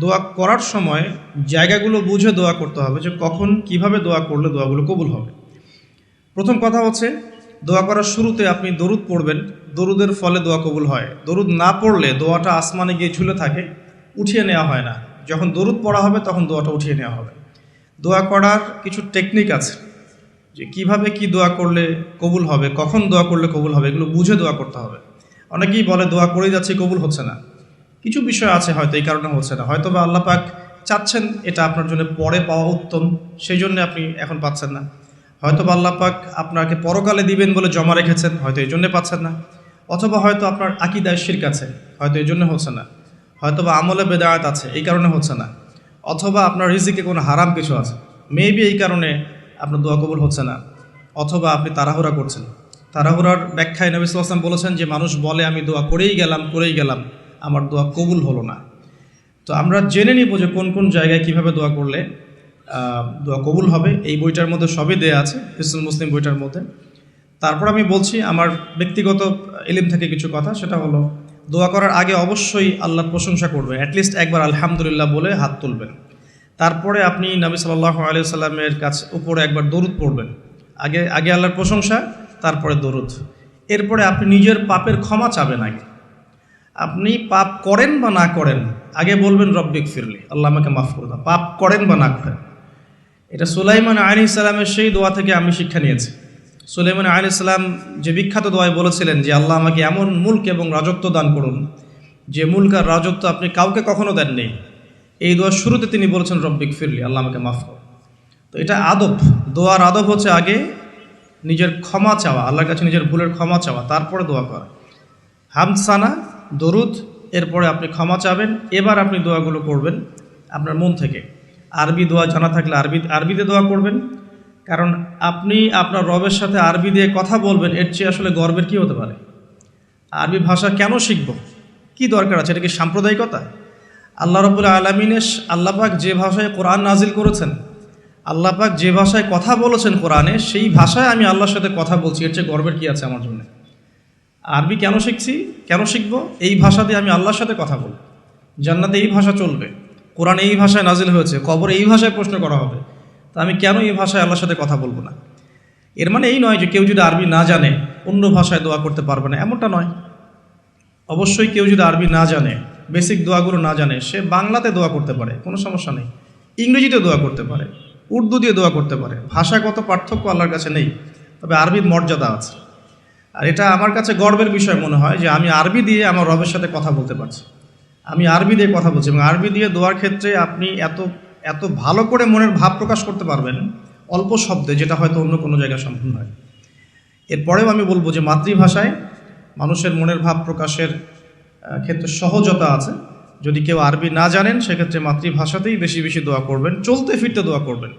দোয়া করার সময় জায়গাগুলো বুঝে দোয়া করতে হবে যে কখন কীভাবে দোয়া করলে দোয়াগুলো কবুল হবে। প্রথম কথা হচ্ছে, দোয়া করার শুরুতে আপনি দরুদ পড়বেন। দরুদের ফলে দোয়া কবুল হয়। দরুদ না পড়লে দোয়াটা আসমানে গিয়ে ঝুলে থাকে, উঠিয়ে নেওয়া হয় না। যখন দরুদ পড়া হবে তখন দোয়াটা উঠিয়ে নেওয়া হবে। দোয়া করার কিছু টেকনিক আছে যে কীভাবে কি দোয়া করলে কবুল হবে, কখন দোয়া করলে কবুল হবে, এগুলো বুঝে দোয়া করতে হবে। অনেকেই বলে দোয়া করেই যাচ্ছে কবুল হচ্ছে না। কিছু বিষয় আছে হয়তো, এই কারণে হচ্ছে না। হয়তো বা আল্লাহ পাক চাচ্ছেন এটা আপনার জন্য পরে পাওয়া উত্তম, সেই জন্য আপনি এখন পাচ্ছেন না। হয়তো বা আল্লাহ পাক আপনাকে পরকালে দিবেন বলে জমা রেখেছেন, হয়তো এই জন্যে পাচ্ছেন না। অথবা হয়তো আপনার আকিদায় শির্ক আছে, হয়তো এই জন্য হচ্ছে না। হয়তো বা আমলে বেদায়াত আছে, এই কারণে হচ্ছে না। অথবা আপনার রিজিকে কোনো হারাম কিছু আছে মেবি এই কারণে আপনার দোয়া কবুল হচ্ছে না। অথবা আপনি তাড়াহুড়া করছেন। তাড়াহুড়ার ব্যাখ্যায় নবী বলেছেন যে, মানুষ বলে, আমি দোয়া করেই গেলাম করেই গেলাম। আমার দোয়া কবুল হলো না। তো আমরা জেনে নিব যে কোন কোন জায়গায় কীভাবে দোয়া করলে দোয়া কবুল হবে। এই বইটার মধ্যে সবই দেয়া আছে হিসুল মুসলিম বইটার মধ্যে। তারপর আমি বলছি, আমার ব্যক্তিগত এলিম থেকে কিছু কথা, সেটা হলো, দোয়া করার আগে অবশ্যই আল্লাহর প্রশংসা করবেন অ্যাটলিস্ট একবার আলহামদুলিল্লাহ বলে হাত তুলবেন। তারপরে আপনি নবী সাল্লাহ আলিয়া সাল্লামের কাছে উপরে একবার দরুদ পড়বেন। আগে আগে আল্লাহর প্রশংসা, তারপরে দরুদ। এরপরে আপনি নিজের পাপের ক্ষমা চাবেন আগে। আপনি পাপ করেন বা না করেন, আগে বলবেন রব্বিক ফিরলি আল্লাহ আমাকে মাফ করে দাও। পাপ করেন বা না করেন। এটা সুলাইমান আলী ইসলামের সেই দোয়া থেকে আমি শিক্ষা নিয়েছি। সুলাইমান আলী ইসলাম যে বিখ্যাত দোয়ায় বলেছিলেন যে, আল্লাহ আমাকে এমন মুল্ক এবং রাজত্ব দান করুন, যে মুল্ক আর রাজত্ব আপনি কাউকে কখনো দেননি। এই দোয়ার শুরুতে তিনি বলেছেন রব্বিক ফিরলি আল্লাহ আমাকে মাফ করুন তো এটা আদব। দোয়ার আদব হচ্ছে আগে নিজের ক্ষমা চাওয়া, আল্লাহর কাছে নিজের ভুলের ক্ষমা চাওয়া, তারপরে দোয়া করা। হামসানা দরুদ, এরপরে আপনি ক্ষমা চাবেন, এবার আপনি দোয়াগুলো করবেন আপনার মন থেকে। আরবি দোয়া জানা থাকলে আরবি, আরবিতে দোয়া করবেন কারণ আপনি আপনার রবের সাথে আরবি দিয়ে কথা বলবেন, এর চেয়ে আসলে গর্বের কী হতে পারে? আরবি ভাষা কেন শিখব? কি দরকার আছে? এটা কি সাম্প্রদায়িকতা? আল্লাহ রবুল্লা আলমিনের আল্লাপাক যে ভাষায় কোরআন নাজিল করেছেন আল্লাপাক যে ভাষায় কথা বলেছেন কোরআনে, সেই ভাষায় আমি আল্লাহর সাথে কথা বলছি, এর চেয়ে গর্বের কী আছে আমার জন্য? আরবি কেন শিখছি? কেন শিখব? এই ভাষা দিয়ে আমি আল্লাহর সাথে কথা বলব। জান্নাতে এই ভাষা চলবে। কোরআন এই ভাষায় নাজিল হয়েছে। কবর এই ভাষায় প্রশ্ন করা হবে। তা আমি কেন এই ভাষায় আল্লাহর সাথে কথা বলব না? এর মানে এই নয় যে কেউ যদি আরবি না জানে, অন্য ভাষায় দোয়া করতে পারবে না। এমনটা নয়। অবশ্যই কেউ যদি আরবি না জানে বেসিক দোয়াগুলো না জানে, সে বাংলাতে দোয়া করতে পারে। কোনো সমস্যা নেই। ইংরেজিতে দোয়া করতে পারে। উর্দু দিয়ে দোয়া করতে পারে। ভাষাগত পার্থক্য আল্লাহর কাছে নেই। তবে আরবির মর্যাদা আছে। আর এটা আমার কাছে গর্বের বিষয় মনে হয় যে আমি আরবি দিয়ে আমার রবের সাথে কথা বলতে পারছি। আমি আরবি দিয়ে কথা বলছি এবং আরবি দিয়ে দোয়ার ক্ষেত্রে আপনি এত এত ভালো করে মনের ভাব প্রকাশ করতে পারবেন অল্প শব্দে, যেটা হয়তো অন্য কোনো জায়গায় সম্পূর্ণ নয়। এরপরেও আমি বলব যে মাতৃভাষায় মানুষের মনের ভাব প্রকাশের ক্ষেত্রে সহজতা আছে। যদি কেউ আরবি না জানেন, সেক্ষেত্রে মাতৃভাষাতেই বেশি বেশি দোয়া করবেন, চলতে ফিরতে দোয়া করবেন।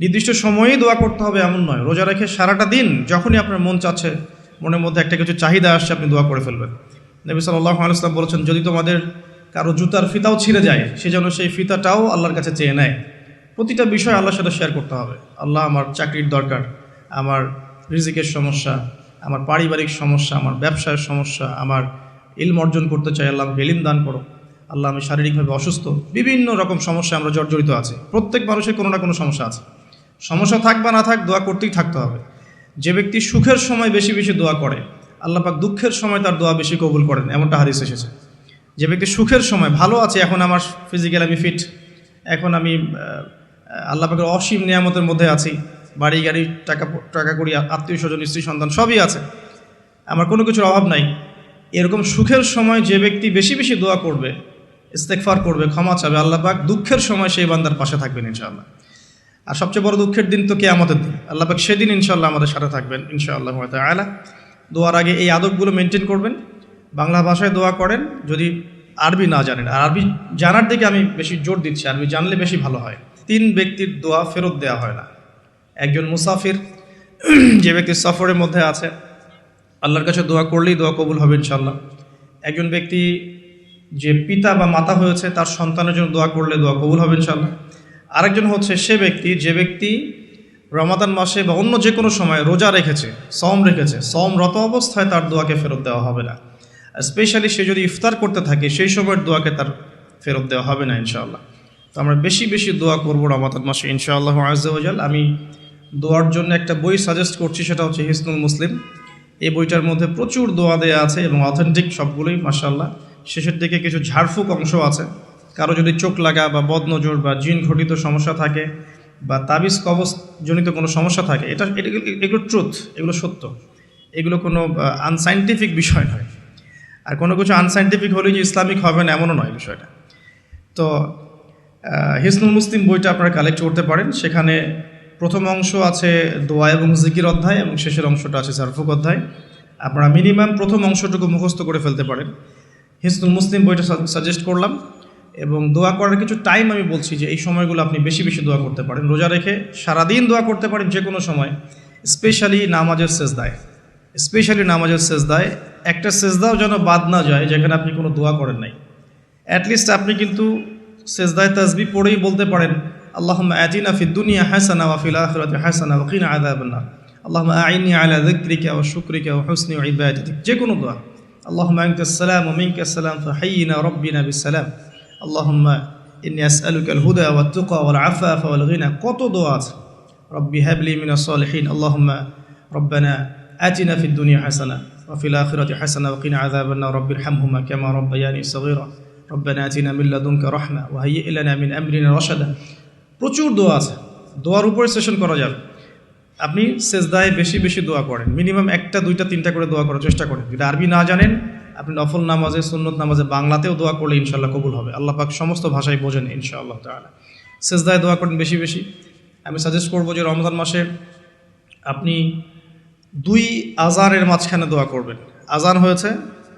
নির্দিষ্ট সময়েই দোয়া করতে হবে এমন নয়। রোজা রেখে সারাটা দিন যখনই আপনার মন চাচ্ছে মনের মধ্যে একটা কিছু চাহিদা আসছে, আপনি দোয়া করে ফেলবেন। নবী সাল্লাহ আলাইসলাম বলেছেন, যদি তোমাদের কারও জুতার ফিতাও ছিঁড়ে যায়, সে যেন সেই ফিতাটাও আল্লাহর কাছে চেয়ে নেয়। প্রতিটা বিষয় আল্লাহর সাথে শেয়ার করতে হবে। আল্লাহ আমার চাকরির দরকার, আমার রিজিকের সমস্যা, আমার পারিবারিক সমস্যা, আমার ব্যবসার সমস্যা, আমার ইলম অর্জন করতে চাই, আল্লাহ আমাকে ইলিম দান করো আল্লাহ আমি শারীরিকভাবে অসুস্থ। বিভিন্ন রকম সমস্যা আমরা জর্জরিত আছি। প্রত্যেক মানুষের কোনো না কোনো সমস্যা আছে। সমস্যা থাক বা না থাক, দোয়া করতেই থাকতে হবে। যে ব্যক্তি সুখের সময় বেশি বেশি দোয়া করে আল্লাহ পাক দুঃখের সময় তার দোয়া বেশি কবুল করেন এমনটা হাদিস এসেছে। যে ব্যক্তি সুখের সময় ভালো আছে এখন আমার ফিজিক্যাল আমি ফিট এখন আমি আহ, আল্লাহ পাকের অসীম নিয়ামতের মধ্যে আছি বাড়ি গাড়ি টাকা টাকা করি আত্মীয় স্বজন স্ত্রী সন্তান সবই আছে আমার কোনো কিছুর অভাব নাই। এরকম সুখের সময় যে ব্যক্তি বেশি বেশি দোয়া করবে ইস্তেকফার করবে ক্ষমা চাবে আল্লাহ পাক দুঃখের সময় সেই বান্দার পাশে থাকবেন ইনশাআল্লাহ। আর সবচেয়ে বড় দুঃখের দিন তো কে আমাদের দিন। আল্লাহ পাক সেদিন ইনশাল্লাহ আমাদের সাথে থাকবেন, ইনশাআল্লাহ আলা দোয়ার আগে এই আদবগুলো মেনটেন করবেন, বাংলা ভাষায় দোয়া করেন, যদি আরবি না জানেন। আর আরবি জানার দিকে আমি বেশি জোর দিচ্ছি, আরবি জানলে বেশি ভালো হয়। তিন ব্যক্তির দোয়া ফেরত দেওয়া হয় না। একজন মুসাফির, যে ব্যক্তি সফরের মধ্যে আছে, আল্লাহর কাছে দোয়া করলেই দোয়া কবুল হবে ইনশাল্লাহ একজন ব্যক্তি যে পিতা বা মাতা হয়েছে, তার সন্তানের জন্য দোয়া করলে দোয়া কবুল হবে ইনশাল্লাহ আরেকজন হচ্ছে সে ব্যক্তি, যে ব্যক্তি রমাদান মাসে বা অন্য যে কোনো সময় রোজা রেখেছে সম রেখেছে সমরত অবস্থায় তার দোয়াকে ফেরত দেওয়া হবে না। স্পেশালি সে যদি ইফতার করতে থাকে, সেই সময়ের দোয়াকে তার ফেরত দেওয়া হবে না ইনশাআল্লাহ। তো আমরা বেশি বেশি দোয়া করব রমাদান মাসে ইনশাআল্লাহ আজাল আমি দোয়ার জন্য একটা বই সাজেস্ট করছি, সেটা হচ্ছে হিসনুল মুসলিম। এই বইটার মধ্যে প্রচুর দোয়া দেওয়া আছে এবং অথেন্টিক সবগুলোই মাসাল্লাহ শেষের দিকে কিছু ঝাড়ফুঁক অংশ আছে। কারও যদি চোখ লাগা বা বদনজর বা জিন ঘটিত সমস্যা থাকে বা তাবিজ কবচ জনিত কোনো সমস্যা থাকে, এটা এগুলো ট্রুথ এগুলো সত্য। এগুলো কোনো আনসাইন্টিফিক বিষয় নয়। আর কোনো কিছু আনসাইন্টিফিক হলেই যে ইসলামিক হবে না, এমনও নয় বিষয়টা। তো হিসনুল মুসলিম বইটা আপনারা কালেক্ট করতে পারেন। সেখানে প্রথম অংশ আছে দোয়া এবং জিকির অধ্যায় এবং শেষের অংশটা আছে সারফুক অধ্যায়। আপনারা মিনিমাম প্রথম অংশটুকু মুখস্থ করে ফেলতে পারেন। হিসনুল মুসলিম বইটা সাজেস্ট করলাম। এবং দোয়া করার কিছু টাইম আমি বলছি যে, এই সময়গুলো আপনি বেশি বেশি দোয়া করতে পারেন। রোজা রেখে সারাদিন দোয়া করতে পারেন যে কোনো সময় স্পেশালি নামাজের সেজদায়। স্পেশালি নামাজের সেজদায়, একটা সেজদাও যেন বাদ না যায়, যেখানে আপনি কোনো দোয়া করেন নাই। অ্যাটলিস্ট আপনি কিন্তু সেজদায় তাসবি পড়েই বলতে পারেন আল্লাহ আতিনা ফি দুনিয়া হাসানা ওয়া ফিল আখিরাতি হাসানা ওয়া কিনা আযাবান নার। আল্লাহুম্মা আইনি আলা যিকরিকা ওয়া শুকরিকা ওয়া হুসনি ইবাদাতিক। যে কোনো দোয়া। আল্লাহুম্মা আনতাস সালাম ওয়া মিনকাস সালাম ফাহাইয়িনা রাব্বিনা বিস সালাম আল্লাহুম্মা ইন্নী আসআলুকা আল হুদা ওয়াত তুকা ওয়াল আফাফা ওয়াল গিনা কত দোয়া আছে রব্বি হাবলি মিনাস সালিহিন আল্লাহুম্মা রব্বানা آتنا في الدنيا حسنة وفي الآخرة حسنة وقنا عذاب النار رب ارحمهما كما ربياني صغيرا ربنا آتنا من لدنك رحمة وهيئ لنا من أمرنا رشدا প্রচুর দোয়া আছে দোয়ার উপরে সেশন করা যাবে আপনি সেজদায় বেশি বেশি দোয়া করেন মিনিমাম একটা দুইটা তিনটা করে দোয়া করার চেষ্টা করেন যদি আরবি না জানেন আপনি নফল নামাজে, সুন্নত নামাজে বাংলাতেও দোয়া করলে ইনশাল্লাহ কবুল হবে। আল্লাহ পাক সমস্ত ভাষায় বোঝেন ইনশাআল্লাহ তাআলা। সেজদায় দোয়া করেন বেশি বেশি। আমি সাজেস্ট করব যে রমজান মাসে আপনি দুই আজানের মাঝখানে দোয়া করবেন। আজান হয়েছে,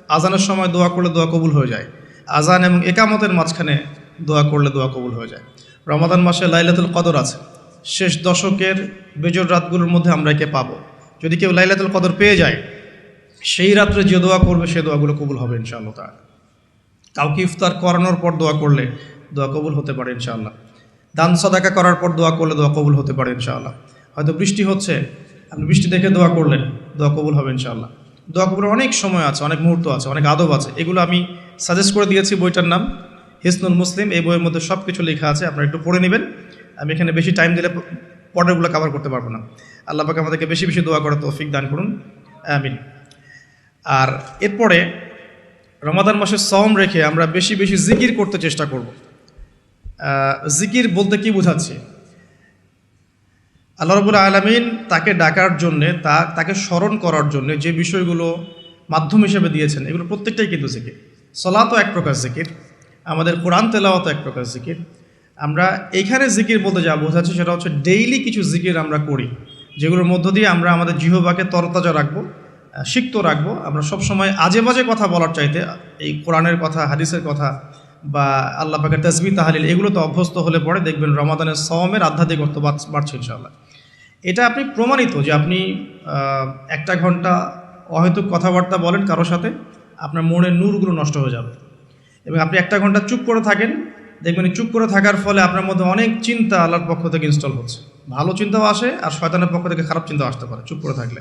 আজানের সময় দোয়া করলে দোয়া কবুল হয়ে যায়। আজান এবং একামতের মাঝখানে দোয়া করলে দোয়া কবুল হয়ে যায়। রমাদান মাসে লাইলাতুল কদর আছে। শেষ দশকের বেজর রাতগুলোর মধ্যে আমরা একে পাবো। যদি কেউ লাইলাতুল কদর পেয়ে যায় সেই রাত্রে যে দোয়া করবে, সে দোয়াগুলো কবুল হবে ইনশাআল্লাহ তাআলা। কাউকে ইফতার করানোর পর দোয়া করলে দোয়া কবুল হতে পারে ইনশাআল্লাহ। দান সদাকা করার পর দোয়া করলে দোয়া কবুল হতে পারে ইনশাআল্লাহ। হয়তো বৃষ্টি হচ্ছে, আপনি বৃষ্টি দেখে দোয়া করলেন, দোয়া কবুল হবে ইনশাআল্লাহ। দোয়া কবুলের অনেক সময় আছে, অনেক মুহূর্ত আছে, অনেক আদব আছে। এগুলো আমি সাজেস্ট করে দিয়েছি বইটার নাম, হিসনুল মুসলিম। এই বইয়ের মধ্যে সব কিছু লেখা আছে, আপনারা একটু পড়ে নেবেন। আমি এখানে বেশি টাইম দিলে পরেরগুলো কভার করতে পারব না। আল্লাহ পাকে আমাদেরকে বেশি বেশি দোয়া করার তৌফিক দান করুন। আমিন। আর এরপরে রমাদান মাসে সম রেখে আমরা বেশি বেশি জিকির করতে চেষ্টা করব। জিকির বলতে কি বোঝাচ্ছি? আল্লাহ রবুল আলমিন তাকে ডাকার জন্যে, তা, তাকে স্মরণ করার জন্য যে বিষয়গুলো মাধ্যম হিসেবে দিয়েছেন, এগুলো প্রত্যেকটাই কিন্তু জিকির। সলাতও এক প্রকার জিকির, আমাদের কোরআন তেলাওয়াতও এক প্রকার জিকির। আমরা এইখানে জিকির বলতে যা বোঝাচ্ছি সেটা হচ্ছে ডেইলি কিছু জিকির আমরা করি, যেগুলোর মধ্য দিয়ে আমরা আমাদের জিহবাকে তরতাজা রাখব। সিক্ত রাখব। আমরা সবসময় আজে বাজে কথা বলার চাইতে এই কোরআনের কথা, হাদিসের কথা বা আল্লাহ পাকের তসবি, তাহালিল এগুলো তো অভ্যস্ত হলে পরে দেখবেন রমাদানের সওমের আধ্যাত্মিক বাড়- বাড়ছে ইনশাআল্লাহ। এটা আপনি প্রমাণিত যে আপনি একটা ঘণ্টা অহেতুক কথাবার্তা বলেন কারোর সাথে, আপনার মনের নূরগুলো নষ্ট হয়ে যাবে। এবং আপনি একটা ঘণ্টা চুপ করে থাকেন, দেখবেন চুপ করে থাকার ফলে আপনার মধ্যে অনেক চিন্তা আল্লাহর পক্ষ থেকে ইনস্টল হচ্ছে। ভালো চিন্তাও আসে আর শয়তানের পক্ষ থেকে খারাপ চিন্তাও আসতে পারে চুপ করে থাকলে।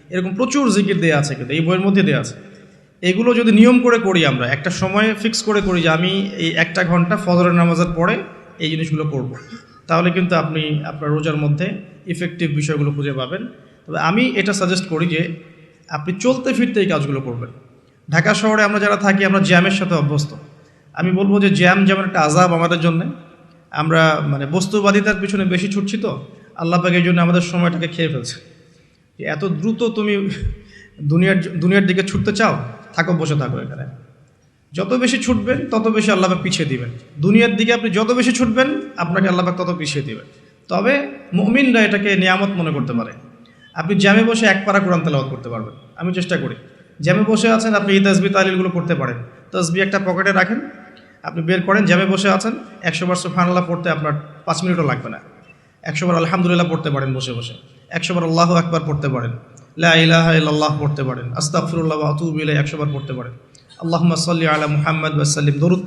এরকম প্রচুর জিকির দেয়া আছে কিন্তু, এই বইয়ের মধ্যে দেওয়া আছে। এগুলো যদি নিয়ম করে করি আমরা, একটা সময় ফিক্স করে করি যে আমি এই একটা ঘণ্টা ফজরের নামাজের পরে এই জিনিসগুলো করব। তাহলে কিন্তু আপনি আপনার রোজার মধ্যে ইফেক্টিভ বিষয়গুলো খুঁজে পাবেন। তবে আমি এটা সাজেস্ট করি যে আপনি চলতে ফিরতে এই কাজগুলো করবেন। ঢাকা শহরে আমরা যারা থাকি, আমরা জ্যামের সাথে অভ্যস্ত। আমি বলব যে জ্যাম যেমন একটা আজাব আমাদের জন্য, আমরা মানে বস্তুবাদিতার পিছনে বেশি ছুটছি তো, আল্লাহ পাক এই জন্য আমাদের সময়টাকে খেয়ে ফেলছে। এত দ্রুত তুমি দুনিয়ার দুনিয়ার দিকে ছুটতে চাও, থাকো, বসে থাকো এখানে। যত বেশি ছুটবেন, তত বেশি আল্লাহবাক পিছিয়ে দিবেন। দুনিয়ার দিকে আপনি যত বেশি ছুটবেন, আপনাকে আল্লাহবাক তত পিছিয়ে দিবেন। তবে মুমিনরা এটাকে নিয়ামত মনে করতে পারে। আপনি জ্যামে বসে এক পারা কোরআন তেলাওয়াত করতে পারবেন। আমি চেষ্টা করি। জ্যামে বসে আছেন, আপনি এই তসবি তালিলগুলো করতে পারেন। তসবি একটা পকেটে রাখেন, আপনি বের করেন, জ্যামে বসে আছেন, একশো বার সুফানাল্লাহ পড়তে আপনার পাঁচ মিনিটও লাগবে না। একশো বার আলহামদুলিল্লাহ পড়তে পারেন বসে বসে। একশোবার আল্লাহ একবার পড়তে পারেন। লাহ পড়তে পারেন। আস্তাফরুল্লাহ আতুবিল্লাহ একশোবার একশো বার পড়তে পারেন। আল্লাহ সাল্লি আলা মুহাম্মদ বা সাল্লিম। দরুদ